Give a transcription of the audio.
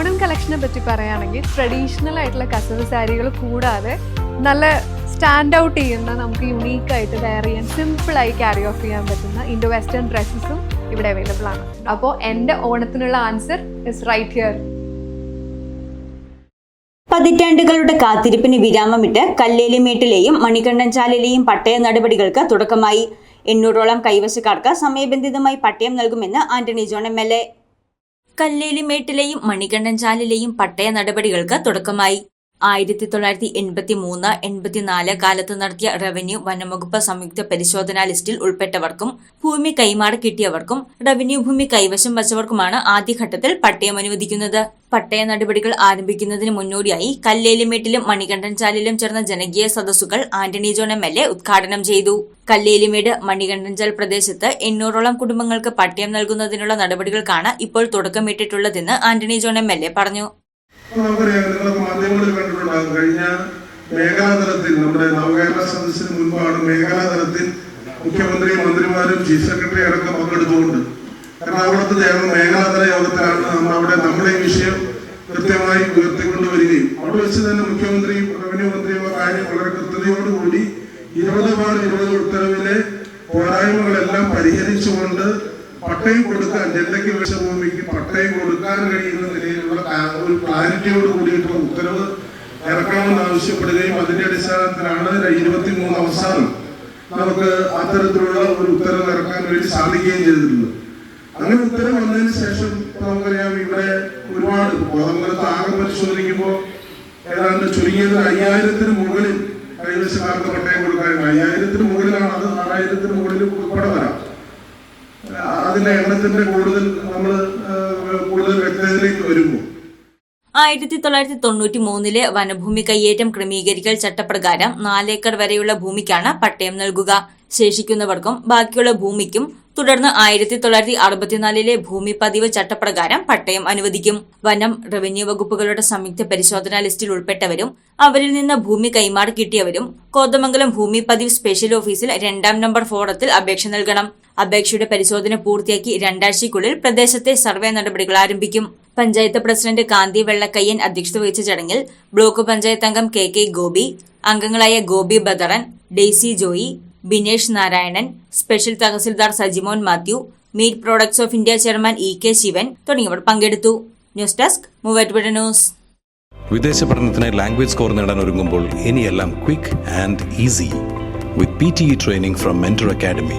ഓണം കളക്ഷനെ പറ്റി പറയുകയാണെങ്കിൽ ട്രഡീഷണൽ ആയിട്ടുള്ള കസവ് സാരികൾ കൂടാതെ നല്ല സ്റ്റാൻഡ് ഔട്ട് ചെയ്യുന്ന നമുക്ക് യുണീക്ക് ആയിട്ട് വെയർ ചെയ്യാൻ സിമ്പിളായി ക്യാരി ഓഫ് ചെയ്യാൻ പറ്റുന്ന ഇൻഡോ വെസ്റ്റേൺ ഡ്രസ്സസും ഇവിടെ അവൈലബിൾ ആണ്. അപ്പോൾ എന്റെ ഓണത്തിനുള്ള ആൻസർ ഇസ് റൈറ്റ് ഹിയർ പതിറ്റാണ്ടുകളുടെ കാത്തിരിപ്പിന് വിരാമമിട്ട് കല്ലേലിമേട്ടിലെയും മണികണ്ഠൻചാലിലെയും പട്ടയ നടപടികൾക്ക് തുടക്കമായി. എണ്ണൂറോളം കൈവശക്കാർക്ക് സമയബന്ധിതമായി പട്ടയം നൽകുമെന്ന് Antony John M L A. കല്ലേലിമേട്ടിലെയും മണികണ്ഠൻചാലിലെയും പട്ടയ നടപടികൾക്ക് തുടക്കമായി ആയിരത്തി തൊള്ളായിരത്തി എൺപത്തി മൂന്ന് എൺപത്തിനാല് കാലത്ത് നടത്തിയ റവന്യൂ വനംവകുപ്പ് സംയുക്ത പരിശോധനാ ലിസ്റ്റിൽ ഉൾപ്പെട്ടവർക്കും ഭൂമി കൈമാറി കിട്ടിയവർക്കും റവന്യൂ ഭൂമി കൈവശം വച്ചവർക്കുമാണ് ആദ്യഘട്ടത്തിൽ പട്ടയം അനുവദിക്കുന്നത്. പട്ടയ നടപടികൾ ആരംഭിക്കുന്നതിന് മുന്നോടിയായി കല്ലേലിമേട്ടിലും മണികണ്ഠൻചാലിലും ചേർന്ന ജനകീയ സദസ്സുകൾ Antony John M L A ഉദ്ഘാടനം ചെയ്തു. കല്ലേലിമേട് മണികണ്ഠൻചാൽ പ്രദേശത്ത് എണ്ണൂറോളം കുടുംബങ്ങൾക്ക് പട്ടയം നൽകുന്നതിനുള്ള നടപടികൾക്കാണ് ഇപ്പോൾ തുടക്കമിട്ടിട്ടുള്ളതെന്ന് Antony John M L A പറഞ്ഞു. നമുക്കറിയാം നിങ്ങളൊക്കെ മാധ്യമങ്ങളിൽ കണ്ടിട്ടുണ്ടാകും. കഴിഞ്ഞ മേഖലാതലത്തിൽ നമ്മുടെ നവകേരള സദസ്സിന് മുൻപാണ് മേഖലാതലത്തിൽ മുഖ്യമന്ത്രി മന്ത്രിമാരും ചീഫ് സെക്രട്ടറി അടക്കം പങ്കെടുത്തുകൊണ്ട്. എറണാകുളത്ത് ചേർന്ന മേഖലാതല യോഗത്തിലാണ് നമ്മൾ അവിടെ നമ്മുടെ വിഷയം കൃത്യമായി ഉയർത്തിക്കൊണ്ടുവരികയും. അവിടെ വെച്ച് തന്നെ മുഖ്യമന്ത്രിയും റവന്യൂ മന്ത്രിയും ആരും വളരെ കൃത്യതയോടുകൂടി ഇരുപത് ബാർ ഇരുപത് ഉത്തരവിലെ പോരായ്മകളെല്ലാം പരിഹരിച്ചുകൊണ്ട് പട്ടയം കൊടുക്കാൻ ജനതയ്ക്ക് വിഷഭൂമിക്ക് പട്ടയം കൊടുക്കാൻ കഴിയുന്ന നിലയിലുള്ള ഒരു ക്ലാരിറ്റിയോട് കൂടിയിട്ടുള്ള ഉത്തരവ് ഇറക്കണമെന്ന് ആവശ്യപ്പെടുകയും അതിന്റെ അടിസ്ഥാനത്തിലാണ് ഇരുപത്തി മൂന്ന് അവസാനം നമുക്ക് അത്തരത്തിലുള്ള ഒരു ഉത്തരവ് ഇറക്കാൻ വേണ്ടി സാധിക്കുകയും ചെയ്തിട്ടുണ്ട് അങ്ങനെ ഉത്തരവ് വന്നതിന് ശേഷം നമുക്കറിയാം ഇവിടെ ഒരുപാട് കോതമംഗലത്ത് ആകെ പരിശോധിക്കുമ്പോൾ ഏതാണ്ട് ചുരുങ്ങിയത് അയ്യായിരത്തിന് മുകളിൽ കൈവശക്കാർക്ക് പട്ടയം കൊടുക്കാൻ അയ്യായിരത്തിന് മുകളിലാണ് അത് ആറായിരത്തിന് മുകളിൽ ഉൾപ്പെടെ വരാം എണ്ണത്തിന്റെ കൂടുതൽ നമ്മൾ കൂടുതൽ വ്യക്തതയിലേക്ക് വരുമ്പോൾ ആയിരത്തി തൊള്ളായിരത്തി തൊണ്ണൂറ്റി മൂന്നിലെ വനഭൂമി കയ്യേറ്റം ക്രമീകരിക്കൽ ചട്ടപ്രകാരം നാലേക്കർ വരെയുള്ള ഭൂമിക്കാണ് പട്ടയം നൽകുക. ശേഷിക്കുന്നവർക്കും ബാക്കിയുള്ള ഭൂമിക്കും തുടർന്ന് ആയിരത്തി തൊള്ളായിരത്തി അറുപത്തിനാലിലെ ഭൂമി പതിവ് ചട്ടപ്രകാരം പട്ടയം അനുവദിക്കും. വനം റവന്യൂ വകുപ്പുകളുടെ സംയുക്ത പരിശോധനാ ലിസ്റ്റിൽ ഉൾപ്പെട്ടവരും അവരിൽ നിന്ന് ഭൂമി കൈമാറി കിട്ടിയവരും കോതമംഗലം ഭൂമി പതിവ് സ്പെഷ്യൽ ഓഫീസിൽ രണ്ടാം നമ്പർ ഫോറത്തിൽ അപേക്ഷ നൽകണം. അപേക്ഷയുടെ പരിശോധന പൂർത്തിയാക്കി രണ്ടാഴ്ചയ്ക്കുള്ളിൽ പ്രദേശത്തെ സർവേ നടപടികൾ ആരംഭിക്കും. പഞ്ചായത്ത് പ്രസിഡന്റ് കാന്തി വെള്ളക്കയ്യൻ അധ്യക്ഷത വഹിച്ച ചടങ്ങിൽ ബ്ലോക്ക് പഞ്ചായത്ത് അംഗം കെ കെ ഗോപി അംഗങ്ങളായ Gopi Badaran Daisy Joy Binesh Narayanan special tahsildar Sajimon Mathew meat products of India chairman E K Sivan തുടങ്ങിയവർ പങ്കെടുത്തു. News desk Muvattupuzha news. വിദേശ പഠനത്തിന് ലാംഗ്വേജ് സ്കോർ നേടാൻ ഒരുങ്ങുമ്പോൾ ഇനിയെല്ലാം quick and easy with P T E training from mentor academy